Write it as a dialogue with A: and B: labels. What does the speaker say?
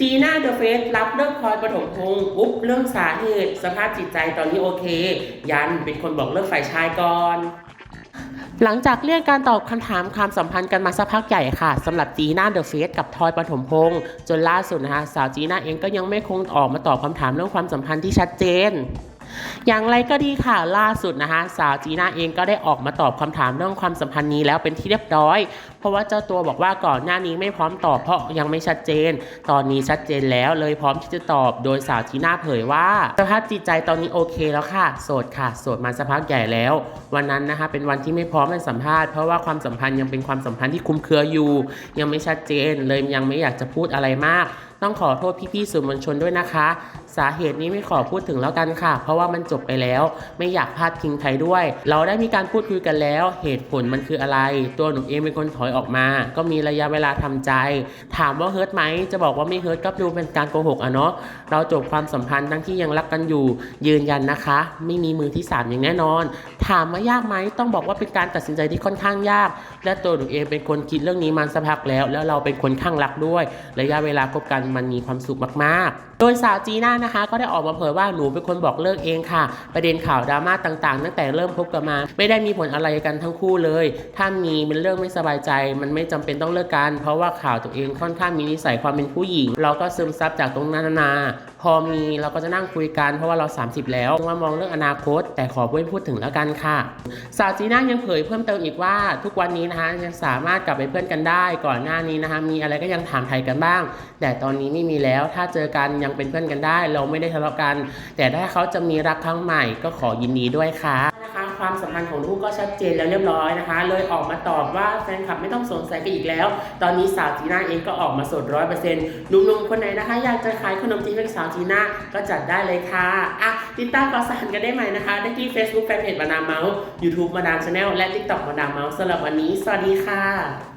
A: จีน่าเดอะเฟสรับเรื่องพลอยปฐมพงศ์ปุ๊บเรื่องสาเหตุ สภาพจิตใจตอนนี้โอเค ยันเป็นคนบอกเลิกฝ่ายชายก่อน หลังจากเรียงการตอบคำถามความสัมพันธ์กันมาสักพักใหญ่ค่ะสำหรับจีน่าเดอะเฟสกับทอยปฐมพงศ์จนล่าสุดนะคะสาวจีน่าเองก็ยังไม่คงออกมาตอบคำถามเรื่องความสัมพันธ์ที่ชัดเจน อย่างไรก็ดีค่ะล่าสุดนะคะ สาวจีน่าเองก็ได้ออกมาตอบคำถามเรื่องความสัมพันธ์นี้แล้วเป็นที่เรียบร้อย เพราะว่าเจ้าตัวบอกว่าก่อนหน้านี้ไม่พร้อมตอบเพราะยังไม่ชัดเจน ตอนนี้ชัดเจนแล้วเลยพร้อมที่จะตอบ โดยสาวจีน่าเผยว่าสภาพจิตใจตอนนี้โอเคแล้วค่ะ โสดค่ะ โสดมาสักพักใหญ่แล้ว วันนั้นนะคะเป็นวันที่ไม่พร้อมให้สัมภาษณ์เพราะว่าความสัมพันธ์ยังเป็นความสัมพันธ์ที่คลุมเครืออยู่ ยังไม่ชัดเจนเลยยังไม่อยากจะพูดอะไรมาก ต้องขอโทษพี่ๆสื่อมวลชนด้วยนะคะ สาเหตุนี้ไม่ขอพูดถึงแล้วกันค่ะ เพราะว่ามันจบไปแล้ว ไม่อยากพลาดพิงใครด้วย เราได้มีการพูดคุยกันแล้ว เหตุผลมันคืออะไร ตัวหนูเองเป็นคนถอยออกมา ก็มีระยะเวลาทำใจ ถามว่าเฮิร์ตไหมจะบอกว่าไม่เฮิร์ตก็ดูเป็นการโกหกอะเนาะเราจบความสัมพันธ์ทั้งที่ยังรักกันอยู่ ยืนยันนะคะ ไม่มีมือที่สามอย่างแน่นอน ถามว่ายากไหมต้องบอกว่าเป็นการตัดสินใจที่ค่อนข้างยาก และตัวหนูเองเป็นคนคิดเรื่องนี้มาสักพักแล้ว แล้วเราเป็นคนข้างรักด้วย ระยะเวลาคบกันมันมีความสุขมากๆ โดยสาวจีน่านะคะ ก็ได้ออกมาเผยว่าหนูเป็นคนบอกเลิกเองค่ะ ประเด็นข่าวดราม่าต่างๆตั้งแต่เริ่มคบกันมา ไม่ได้มีผลอะไรกันทั้งคู่เลย ถ้ามีเป็นเรื่องไม่สบายใจ มันไม่จำเป็นต้องเลิกกัน เพราะว่าข่าวตัวเองค่อนข้างมีนิสัยความเป็นผู้หญิง เราก็ซึมซับจากตรงนั้นนาพอมีเราก็จะนั่งคุยกันเพราะว่าเรา 30 แล้วมามองเรื่องอนาคต แต่ขอไม่พูดถึงแล้วกันค่ะ สาวจีน่ายังเผยเพิ่มเติมอีกว่า ทุกวันนี้นะคะยังสามารถกลับไปเพื่อนกันได้ ก่อนหน้านี้นะคะมีอะไรก็ยังถามไทยกันบ้าง แต่ตอนนี้ไม่มีแล้วถ้าเจอกันยังเป็นเพื่อนกันได้เราไม่ได้ทะเลาะกัน แต่ถ้าเขาจะมีรักครั้งใหม่ก็ขอยินดีด้วยค่ะนะคะความสัมพันธ์ของลูกก็ชัดเจนแล้วเรียบร้อยนะคะ เลยออกมาตอบว่าแฟนคลับไม่ต้องสงสัยกันอีกแล้ว ตอนนี้สาวจีน่าเองก็ออกมาสดร้อยเปอร์เซ็นต์หนุ่มๆคนไหนนะคะ อยากจะขายขนมจีนเป็นสาวจีน่าก็จัดได้เลยค่ะอะติดตามข่าวสารกันได้ใหม่นะคะ ได้ที่ Facebook Fanpage มาดามเมาส์ YouTube มาดามชาแนลและ TikTok มาดามเมาส์สำหรับวันนี้ สวัสดีค่ะ